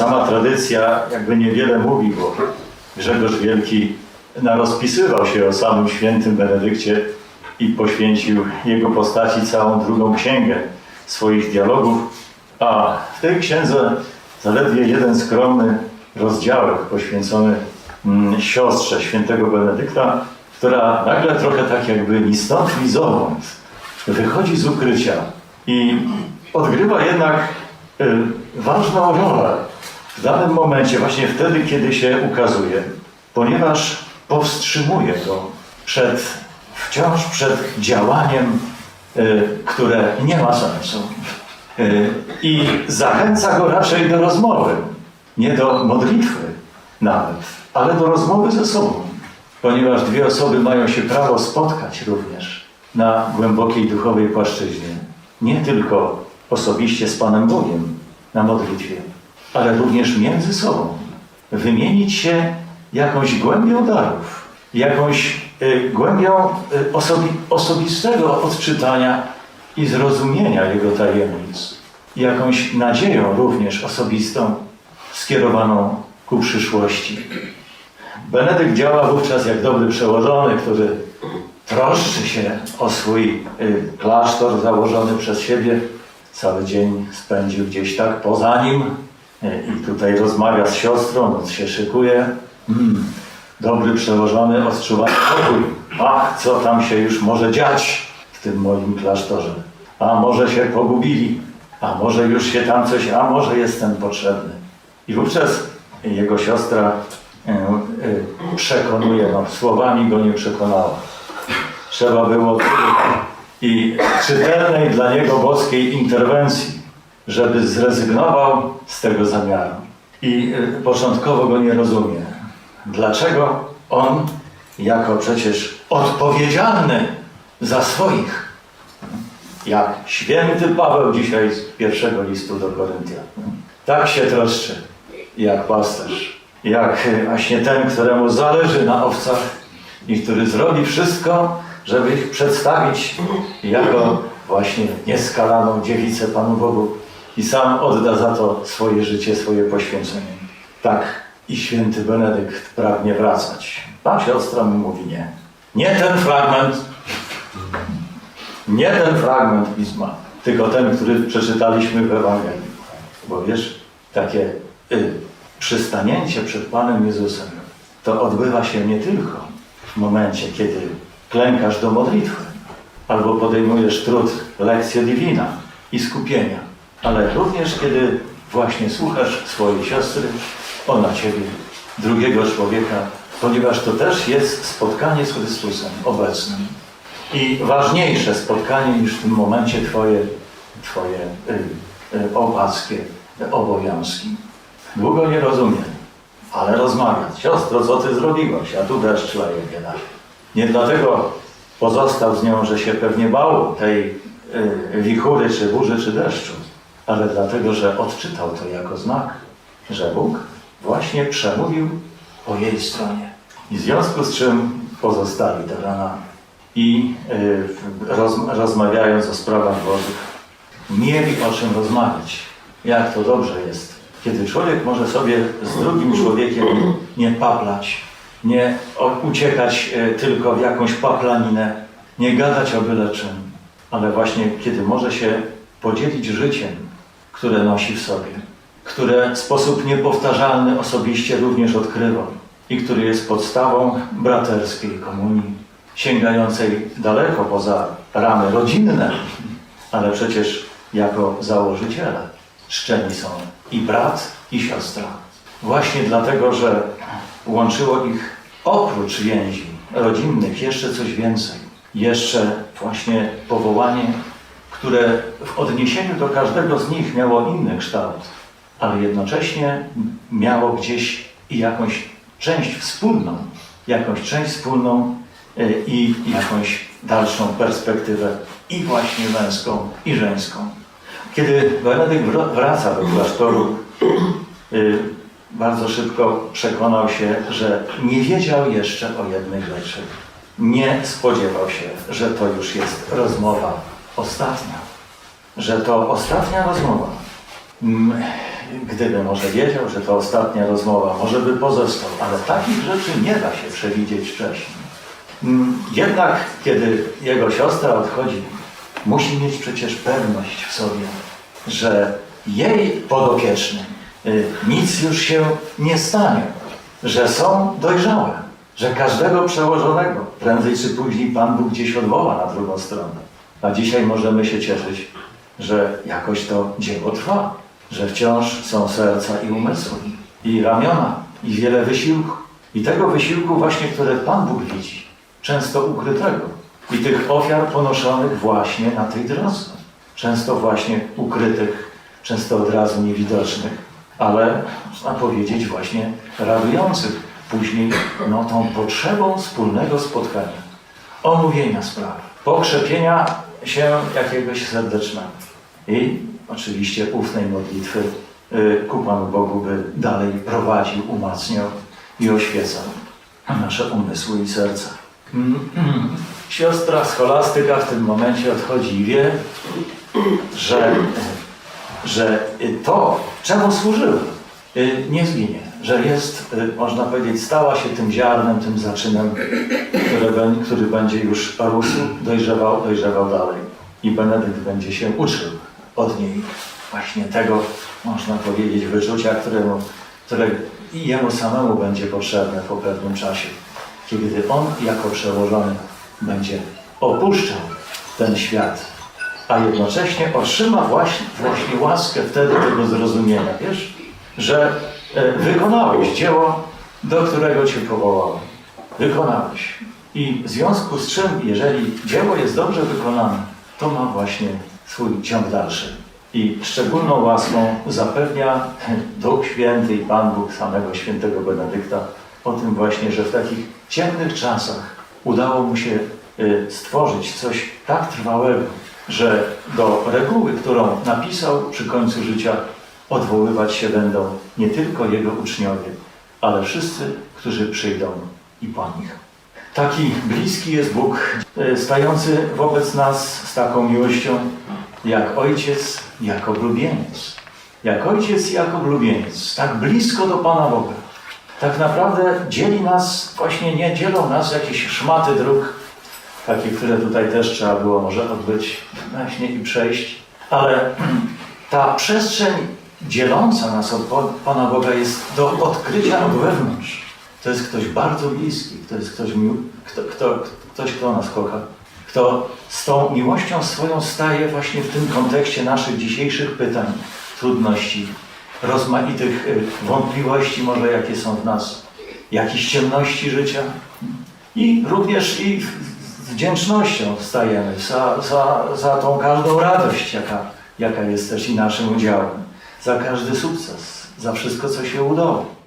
sama tradycja jakby niewiele mówi, bo Grzegorz Wielki narozpisywał się o samym świętym Benedykcie i poświęcił jego postaci całą drugą księgę swoich dialogów, a w tej księdze zaledwie jeden skromny rozdziałek poświęcony mm, siostrze świętego Benedykta, która nagle trochę tak jakby ni stąd, ni zowąd wychodzi z ukrycia i odgrywa jednak y, ważną rolę w danym momencie, właśnie wtedy, kiedy się ukazuje, ponieważ powstrzymuje go przed, wciąż przed działaniem, y, które nie ma sensu. Y, I zachęca go raczej do rozmowy, nie do modlitwy nawet, ale do rozmowy ze sobą, ponieważ dwie osoby mają się prawo spotkać również na głębokiej duchowej płaszczyźnie. Nie tylko osobiście z Panem Bogiem na modlitwie, ale również między sobą. Wymienić się jakąś głębią darów, jakąś y, głębią y, osobi osobistego odczytania i zrozumienia Jego tajemnic. Jakąś nadzieją również osobistą skierowaną ku przyszłości. Benedykt działa wówczas jak dobry przełożony, który troszczy się o swój y, klasztor założony przez siebie. Cały dzień spędził gdzieś tak poza nim i tutaj rozmawia z siostrą, noc się szykuje. Mm, dobry przełożony odczuwa spokój. Ach, co tam się już może dziać w tym moim klasztorze. A może się pogubili, a może już się tam coś, a może jestem potrzebny. I wówczas jego siostra e, e, przekonuje, no słowami go nie przekonała. Trzeba było i czytelnej dla niego boskiej interwencji, żeby zrezygnował z tego zamiaru. I e, początkowo go nie rozumie. Dlaczego on, jako przecież odpowiedzialny za swoich, jak święty Paweł dzisiaj z pierwszego listu do Koryntian, tak się troszczy, jak pasterz, jak właśnie ten, któremu zależy na owcach i który zrobi wszystko, żeby ich przedstawić jako właśnie nieskalaną dziewicę Panu Bogu i sam odda za to swoje życie, swoje poświęcenie. Tak i święty Benedykt pragnie wracać. Pan siostra mu mówi nie. Nie ten fragment, nie ten fragment pisma, tylko ten, który przeczytaliśmy w Ewangelii. Bo wiesz, takie y, przystanięcie przed Panem Jezusem to odbywa się nie tylko w momencie, kiedy klękasz do modlitwy albo podejmujesz trud lekcję divina i skupienia, ale również kiedy właśnie słuchasz swojej siostry, ona ciebie, drugiego człowieka, ponieważ to też jest spotkanie z Chrystusem obecnym. I ważniejsze spotkanie niż w tym momencie Twoje, twoje y, y, opackie obowiązki. Długo nie rozumiem, ale rozmawiać. Siostro, co Ty zrobiłaś? A tu deszcz leje bieda. Nie dlatego pozostał z nią, że się pewnie bał tej y, wichury, czy burzy, czy deszczu, ale dlatego, że odczytał to jako znak, że Bóg właśnie przemówił po jej stronie. I w związku z czym pozostali do rana i y, roz, rozmawiając o sprawach Bożych, mieli o czym rozmawiać. Jak to dobrze jest, kiedy człowiek może sobie z drugim człowiekiem nie paplać, nie uciekać y, tylko w jakąś paplaninę, nie gadać o byle czym, ale właśnie kiedy może się podzielić życiem, które nosi w sobie, które w sposób niepowtarzalny osobiście również odkrywa i który jest podstawą braterskiej komunii, sięgającej daleko poza ramy rodzinne, ale przecież jako założyciele szczeni są i brat, i siostra. Właśnie dlatego, że łączyło ich oprócz więzi rodzinnych jeszcze coś więcej. Jeszcze właśnie powołanie, które w odniesieniu do każdego z nich miało inny kształt, ale jednocześnie miało gdzieś i jakąś część wspólną, jakąś część wspólną y, i jakąś dalszą perspektywę i właśnie męską, i żeńską. Kiedy Benedykt wr- wraca do klasztoru, y, bardzo szybko przekonał się, że nie wiedział jeszcze o jednej rzeczy. Nie spodziewał się, że to już jest rozmowa ostatnia. Że to ostatnia rozmowa. Mm, gdyby może wiedział, że to ostatnia rozmowa, może by pozostał, ale takich rzeczy nie da się przewidzieć wcześniej. Mm, Jednak, kiedy jego siostra odchodzi, musi mieć przecież pewność w sobie, że jej podopiecznym y, nic już się nie stanie, że są dojrzałe, że każdego przełożonego prędzej czy później Pan Bóg gdzieś odwoła na drugą stronę. A dzisiaj możemy się cieszyć, że jakoś to dzieło trwa, że wciąż są serca i umysły, i ramiona, i wiele wysiłku. I tego wysiłku właśnie, które Pan Bóg widzi, często ukrytego. I tych ofiar ponoszonych właśnie na tej drodze. Często właśnie ukrytych, często od razu niewidocznych, ale można powiedzieć właśnie radujących później no, tą potrzebą wspólnego spotkania, omówienia spraw, pokrzepienia się jakiegoś serdecznego i oczywiście ufnej modlitwy y, ku Panu Bogu, by dalej prowadził, umacniał i oświecał nasze umysły i serca. Siostra scholastyka w tym momencie odchodzi i wie, że, że to, czemu służyło, y, nie zginie. Że jest, y, można powiedzieć, stała się tym ziarnem, tym zaczynem, który, który będzie już rósł, dojrzewał, dojrzewał dalej. I Benedykt będzie się uczył od niej właśnie tego, można powiedzieć, wyczucia, któremu, które i jemu samemu będzie potrzebne po pewnym czasie. Kiedy on jako przełożony będzie opuszczał ten świat, a jednocześnie otrzyma właśnie, właśnie łaskę wtedy tego zrozumienia, wiesz, że e, wykonałeś dzieło, do którego Cię powołałem. Wykonałeś. I w związku z czym, jeżeli dzieło jest dobrze wykonane, to ma właśnie swój ciąg dalszy. I szczególną łaską zapewnia Duch Święty i Pan Bóg samego świętego Benedykta o tym właśnie, że w takich ciemnych czasach udało mu się y, stworzyć coś tak trwałego, że do reguły, którą napisał przy końcu życia, odwoływać się będą nie tylko jego uczniowie, ale wszyscy, którzy przyjdą i po nich. Taki bliski jest Bóg, y, stający wobec nas z taką miłością, jak ojciec, jak oblubieniec. Jak ojciec, jak oblubieniec. Tak blisko do Pana Boga. Tak naprawdę dzieli nas, właśnie nie dzielą nas jakieś szmaty dróg, takie, które tutaj też trzeba było może odbyć właśnie i przejść, ale ta przestrzeń dzieląca nas od Pana Boga jest do odkrycia od wewnątrz. To jest ktoś bardzo bliski, to jest ktoś, kto, kto, ktoś, kto nas kocha, kto z tą miłością swoją staje właśnie w tym kontekście naszych dzisiejszych pytań, trudności, rozmaitych y, wątpliwości może jakie są w nas, jakichś ciemności życia i również i wdzięcznością stajemy za, za, za tą każdą radość, jaka, jaka jest też i naszym udziałem, za każdy sukces, za wszystko, co się udało.